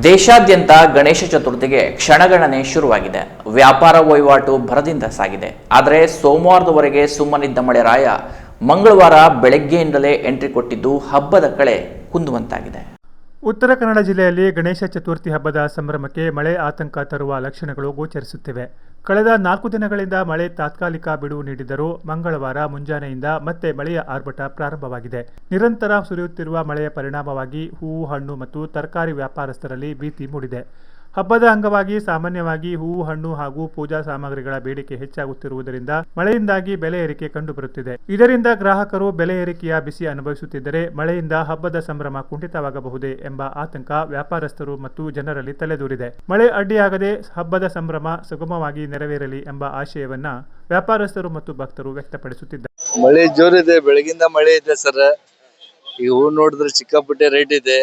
ದೇಶಾದ್ಯಂತ ಗಣೇಶ ಚತುರ್ಥಿಗೆ ಕ್ಷಣಗಣನೆ ಶುರುವಾಗಿದೆ. ವ್ಯಾಪಾರ ವಹಿವಾಟು ಭರದಿಂದ ಸಾಗಿದೆ. ಆದರೆ ಸೋಮವಾರದವರೆಗೆ ಸುಮ್ಮನಿದ್ದ ಮಳೆರಾಯ ಮಂಗಳವಾರ ಬೆಳಗ್ಗೆಯಿಂದಲೇ ಎಂಟ್ರಿ ಕೊಟ್ಟಿದ್ದು ಹಬ್ಬದ ಕಳೆ ಕುಂದುವಂತಾಗಿದೆ. ಉತ್ತರ ಕನ್ನಡ ಜಿಲ್ಲೆಯಲ್ಲಿ ಗಣೇಶ ಚತುರ್ಥಿ ಹಬ್ಬದ ಸಂಭ್ರಮಕ್ಕೆ ಮಳೆ ಆತಂಕ ತರುವ ಲಕ್ಷಣಗಳು ಗೋಚರಿಸುತ್ತಿವೆ. ಕಳೆದ ನಾಲ್ಕು ದಿನಗಳಿಂದ ಮಳೆ ತಾತ್ಕಾಲಿಕ ಬಿಡುವು ನೀಡಿದರೂ ಮಂಗಳವಾರ ಮುಂಜಾನೆಯಿಂದ ಮತ್ತೆ ಮಳೆಯ ಆರ್ಭಟ ಪ್ರಾರಂಭವಾಗಿದೆ. ನಿರಂತರ ಸುರಿಯುತ್ತಿರುವ ಮಳೆಯ ಪರಿಣಾಮವಾಗಿ ಹೂವು, ಹಣ್ಣು ಮತ್ತು ತರಕಾರಿ ವ್ಯಾಪಾರಸ್ಥರಲ್ಲಿ ಭೀತಿ ಮೂಡಿದೆ. ಹಬ್ಬದ ಅಂಗವಾಗಿ ಸಾಮಾನ್ಯವಾಗಿ ಹೂವು, ಹಣ್ಣು ಹಾಗೂ ಪೂಜಾ ಸಾಮಗ್ರಿಗಳ ಬೇಡಿಕೆ ಹೆಚ್ಚಾಗುತ್ತಿರುವುದರಿಂದ ಮಳೆಯಿಂದಾಗಿ ಬೆಲೆ ಏರಿಕೆ ಕಂಡುಬರುತ್ತಿದೆ. ಇದರಿಂದ ಗ್ರಾಹಕರು ಬೆಲೆ ಏರಿಕೆಯ ಬಿಸಿ ಅನುಭವಿಸುತ್ತಿದ್ದರೆ ಮಳೆಯಿಂದ ಹಬ್ಬದ ಸಂಭ್ರಮ ಕುಂಠಿತವಾಗಬಹುದೇ ಎಂಬ ಆತಂಕ ವ್ಯಾಪಾರಸ್ಥರು ಮತ್ತು ಜನರಲ್ಲಿ ತಲೆದೂರಿದೆ. ಮಳೆ ಅಡ್ಡಿಯಾಗದೆ ಹಬ್ಬದ ಸಂಭ್ರಮ ಸುಗಮವಾಗಿ ನೆರವೇರಲಿ ಎಂಬ ಆಶಯವನ್ನ ವ್ಯಾಪಾರಸ್ಥರು ಮತ್ತು ಭಕ್ತರು ವ್ಯಕ್ತಪಡಿಸುತ್ತಿದ್ದಾರೆ. ಮಳೆ ಜೋರಿದೆ, ಬೆಳಗಿಂದ ಮಳೆ ಇದೆ ಸರ್. ಈ ಹೂ ನೋಡಿದ್ರೆ ಸಿಕ್ಕಾಪಟ್ಟೆ ರೇಟ್ ಇದೆ.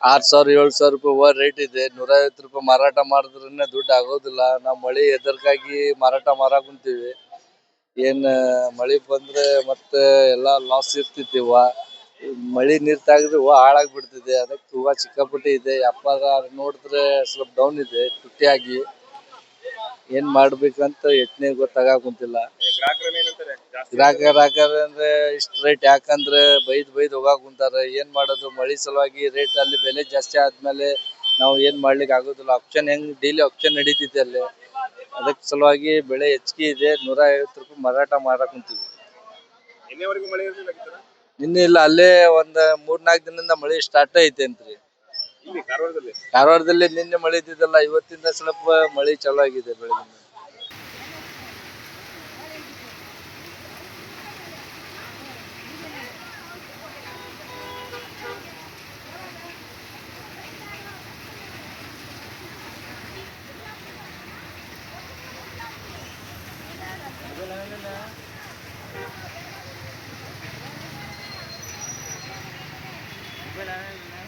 ಆರ್ ಸಾವಿರ, ಏಳ್ ಸಾವಿರ ರೂಪಾಯಿ ಹೂವ ರೇಟ್ ಇದೆ. ನೂರ ಐವತ್ತು ರೂಪಾಯಿ ಮಾರಾಟ ಮಾಡಿದ್ರೇನೆ ದುಡ್ಡು ಆಗೋದಿಲ್ಲ. ನಾವು ಮಳೆ ಎದರ್ಕಾಗಿ ಮಾರಾಟ ಮಾರಾಕ್ ಕುಂತೀವಿ ಏನ್ ಮಳೆ ಬಂದ್ರೆ ಮತ್ತೆ ಎಲ್ಲಾ ಲಾಸ್ ಇರ್ತಿತ್ತು ಹೂವ ಮಳೆ ನೀರ್ ತಾಗಿದ್ರೆ ಹೂವ ಹಾಳಾಗಿ ಬಿಡ್ತಿದೆ ಅದಕ್ಕೆ ಹೂವ ಸಿಕ್ಕಾಪಟ್ಟೆ ಇದೆ. ವ್ಯಾಪಾರ ನೋಡಿದ್ರೆ ಸ್ವಲ್ಪ ಡೌನ್ ಇದೆ, ತುಟ್ಟಿಯಾಗಿ. ಏನ್ ಮಾಡ್ಬೇಕಂತ ಯತ್ನೆ ಗೊತ್ತಾಗ ಕುಂತಿಲ್ಲ ಗ್ರಾಹಕ ಗ್ರಾಹಕರ ಅಂದ್ರೆ ಇಷ್ಟ ರೇಟ್ ಯಾಕಂದ್ರೆ ಬೈದ್ ಬೈದ್ ಹೋಗಾಕ್ ಕುಂತಾರ. ಏನ್ ಮಾಡೋದು? ಮಳಿ ಸಲುವಾಗಿ ರೇಟ್ ಅಲ್ಲಿ ಬೆಲೆ ಜಾಸ್ತಿ ಆದ್ಮೇಲೆ ನಾವು ಏನ್ ಮಾಡ್ಲಿಕ್ಕೆ ಆಗೋದಿಲ್ಲ. ಆಪ್ಷನ್ ಹೆಂಗ್ ಡೈಲಿ ಆಪ್ಷನ್ ನಡೀತಿದೆ ಅಲ್ಲಿ. ಅದಕ್ಕೆ ಸಲುವಾಗಿ ಬೆಳೆ ಹೆಚ್ಚಿಗೆ ಇದೆ. ನೂರ ಐವತ್ತು ರೂಪಾಯಿ ಮಾರಾಟ ಮಾಡಕ್ ಕುಂತೀವಿ. ನಿನ್ನೆ ಇಲ್ಲ ಅಲ್ಲೇ ಒಂದ್ ಮೂರ್ ನಾಲ್ಕು ದಿನದಿಂದ ಮಳಿ ಸ್ಟಾರ್ಟ್ ಐತೆ ಅಂತ್ರಿ. ಕಾರವಾರದಲ್ಲಿ ನಿನ್ನೆ ಮಳೆ ಇದ್ದಿದ್ದಲ್ಲ ಇವತ್ತಿಂದ ಸ್ವಲ್ಪ ಮಳಿ ಚಲೋ ಆಗಿದೆ ไว้แล้วนะ